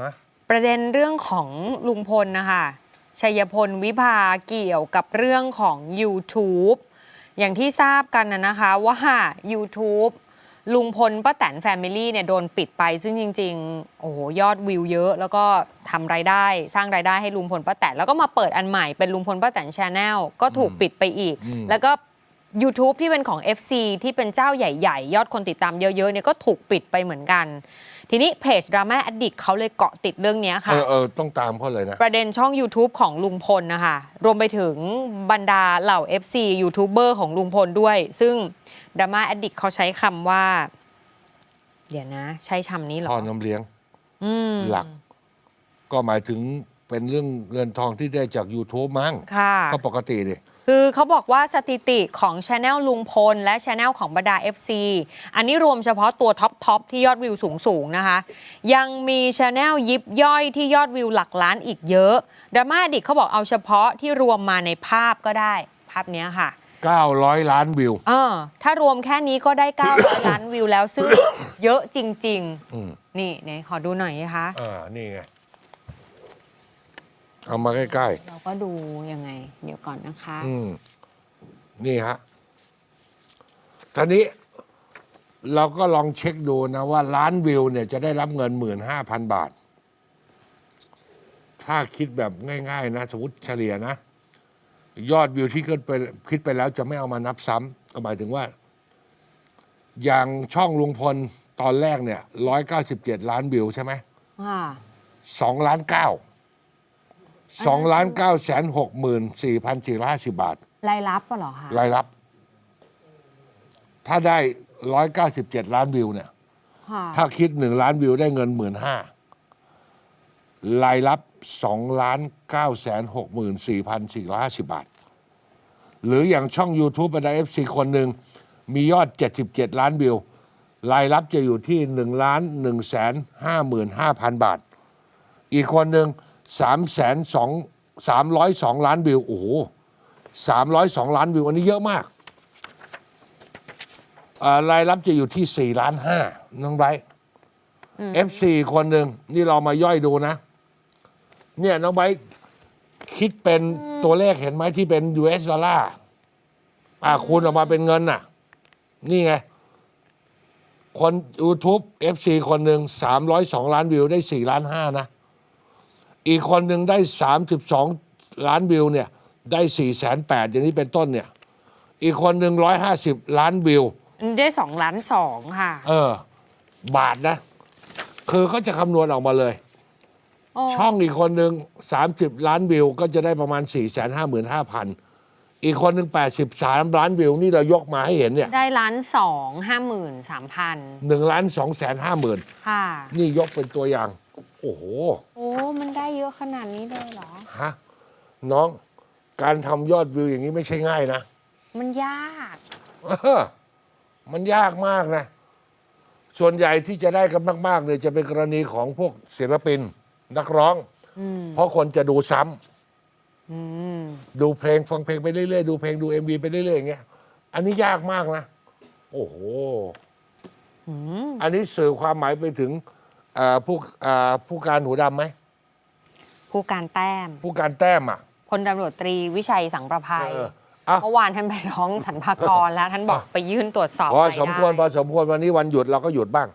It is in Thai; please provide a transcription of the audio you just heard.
ฮะ ประเด็นเรื่องของลุงพลนะคะชัยพลวิภาเกี่ยวกับเรื่องของ YouTube อย่างที่ทราบกันนะนะคะว่า YouTube ลุงพลป้าแตนแฟมิลี่เนี่ยโดนปิดไปซึ่งจริง ๆ โอ้โหยอดวิวเยอะ แล้วก็ทำรายได้ สร้างรายได้ให้ลุงพลป้าแตนแล้วก็มาเปิดอันใหม่เป็นลุงพลป้าแตนชาแนลก็ถูกปิดไปอีก อืม แล้วก็ YouTube ที่เป็นของ FC ที่เป็นเจ้าใหญ่ ๆ ยอดคนติดตามเยอะ ๆ เนี่ยก็ถูกปิดไปเหมือนกัน ทีนี้เพจดราม่าอดิกเขาเลยเกาะติดเรื่องเนี้ยเอค่ะอเออต้องตามเขาเลยนะ ประเด็นช่อง YouTube ของลุงพลนะคะ รวมไปถึงบรรดาเหล่า FC ยูทูบเบอร์ของลุงพลด้วย ซึ่งดราม่าอดิกเขาใช้คำว่า เดี๋ยวนะ ใช้คำนี้เหรอทอนน้ำเลี้ยงอืมหลัก ก็หมายถึงเป็นเรื่องเงินทองที่ได้จาก YouTube มั้งค่ะก็ปกติดิ คือเขาบอกว่าสถิติของช anel ลุงพล และช anel ของบรรดา FC อันนี้รวมเฉพาะตัวท็อปทอปที่ยอดวิวสูงสูงๆนะคะ ยังมีช anel ยิบย่อยที่ยอดวิวหลักล้านอีกเยอะดราม่าดิกเขาบอกเอาเฉพาะที่รวมมาในภาพก็ได้ ภาพเนี้ยค่ะ 900 ล้านวิว เออ ถ้ารวมแค่นี้ก็ได้ 900 ล้านวิวแล้วซึ่งเยอะจริงอืมๆนี่ไหนขอดูหน่อยนะคะ อ่า นี่ไง เอามาใกล้ เราก็ดูยังไง เดี๋ยวก่อนนะคะ ๆ อืม นี่ฮะทีนี้เราก็ลองเช็คดูนะว่าล้านวิวเนี่ยจะได้รับเงินหมื่นห้าพันบาท ถ้าคิดแบบง่าย ๆ นะสมมติเฉลี่ยนะ ยอดวิวที่คิดไปคิดไปแล้วจะไม่เอามานับซ้ำก็หมายถึงว่า อย่างช่องลุงพลตอนแรกเนี่ยร้อยเก้าสิบเจ็ดล้านวิวใช่ไหม ค่ะ สองล้านเก้า สองล้านเก้าแสนหกหมื่นสี่พันสี่ร้อยห้าสิบบาท รายรับปะเหรอคะรายรับ ถ้าได้ร้อยเก้าสิบเจ็ดล้านวิวเนี่ย ค่ะถ้าคิดหนึ่งล้านวิวได้เงินหมื่นห้ารายรับสองล้านเก้าแสนหกหมื่นสี่พันสี่ร้อยห้าสิบบาท หรืออย่างช่อง YouTube บรรดาเอฟซีคนหนึ่ง มียอด 77 ล้านวิว รายรับจะอยู่ที่1ล้าน1แสน5หมื่น5พันบาท อีกคนหนึ่ง 3แสน2 302ล้านวิว โอ้โห302ล้านวิว อันนี้เยอะมากอ่ารายรับจะอยู่ที่4ล้าน5น้องไบร์ท F4 คนหนึ่งนี่เรามาย่อยดูนะ เนี่ยน้องไบร์ทคิดเป็นตัวเลขเห็นไหมที่เป็น US ดอลลาร์อ่าคูณออกมาเป็นเงินน่ะ นี่ไง คน YouTube FC คนหนึ่ง302ล้านวิวได้4ล้าน5นะ อีกคนหนึ่งได้ 32 ล้านวิวเนี่ยได้4แสน8อย่างนี้เป็นต้นเนี่ย อีกคนหนึ่ง150ล้านวิวอันนี้ได้สองล้านสองค่ะ เออ บาทนะ คือเขาจะคำนวณออกมาเลยโอ้ช่องอีกคนหนึ่ง30ล้านวิว ก็จะได้ประมาณ4 5 5 0 0 0อีกคนหนึ่ง83ล้านวิว นี่เรายกมาให้เห็นเนี่ย ได้ล้านสองห้าหมื่นสามพัน1ล้าน2แสน5หมื่นค่ะ นี่ยกเป็นตัวอย่าง โอ้โหโอ้ มันได้เยอะขนาดนี้เลยเหรอ ฮะน้องการทำยอดวิวอย่างนี้ไม่ใช่ง่ายนะมันยาก เออมันยากมากนะ ส่วนใหญ่ที่จะได้กันมาก ๆ เนี่ยจะเป็นกรณีของพวกศิลปิน นักร้อง อืมเพราะคนจะดูซ้ำอืมดูเพลงฟังเพลงไปเรื่อย ๆ ดูเพลงดูเอ็มวีไปเรื่อย ๆ อย่างเงี้ยอันนี้ยากมากนะ โอ้โห อืมอันนี้สื่อความหมายไปถึงเอ่อผู้เอ่อผู้การหูดำไหม ผู้การแต้ม ผู้การแต้มอะ พลตำรวจตรีวิชัยสังประภัยเออเอาเมื่อวานท่านไปร้องสรรพากรแล้ว ท่านบอกไปยื่นตรวจสอบพอรายสมควรพได้อสมควรวันนี้วันหยุดเราก็หยุดบ้าง